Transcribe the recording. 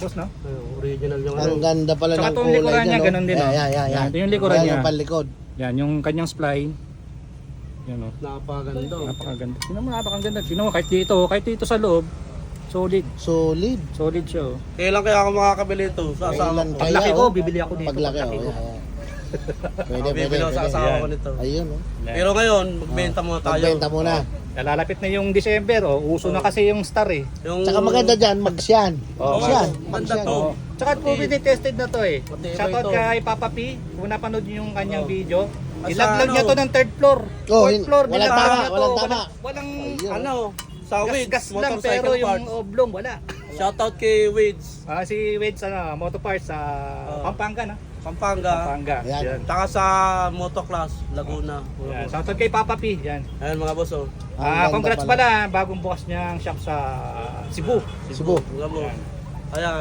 boss, no? Original yung ano. Ang ganda pala Tsaka ng itong kulay likuran niya, no? ganun din, Yan, oh. yan, yan, Yan, yan. ito yung likuran niya. yung palikod. Yan, yung kanyang spline. Yan, oh. Napakaganda. Napakaganda. Tingnan mo, napakaganda. Tingnan mo, kahit dito, kahit dito sa loob, solid. Solid. Solid siya, oh. Kailan kaya ako makakabili ito? Sa asawa Kailan ko. kaya, Paglaki ko, oh. bibili ako dito. Paglaki, oh. ko. Yan, yan. Pwede, pwede, bibili ako sa pwede. asawa Yan. ko nito. Ayun, oh. Pero ngayon, magbenta muna tayo. Pagbenta muna. Lalapit na yung December, oh. Uso na kasi yung star, eh. Yung... Tsaka maganda dyan, mag-siyan. Oo, Mag-siyan. Maganda Mag-siyan. to. Oh. Tsaka COVID tested na to, eh. Matibay Shoutout to. kay Papa P. Kung napanood niyo yung kanyang Oh. video. Asa Ilaglag ano? niya to ng third floor. Oh, Fourth hin- floor. walang nilaglag tama, niya to. walang tama. Walang Ayun. Ano? Sa Wids, gas lang, pero motorcycle yung parts. oblong, wala. Shoutout kay Wids, Ah, si Wade sa motor parts sa Oh. Pampanga na. Pampanga. Pampanga. Ayan. Yan. Tsaka sa Motoclass, Laguna. Yan. Shoutout kay Papa P. Yan. Ayan mga boss, oh. Ah, ganda congrats pala. bagong bukas niyang shop sa Cebu. Cebu. Ayan. Ayan,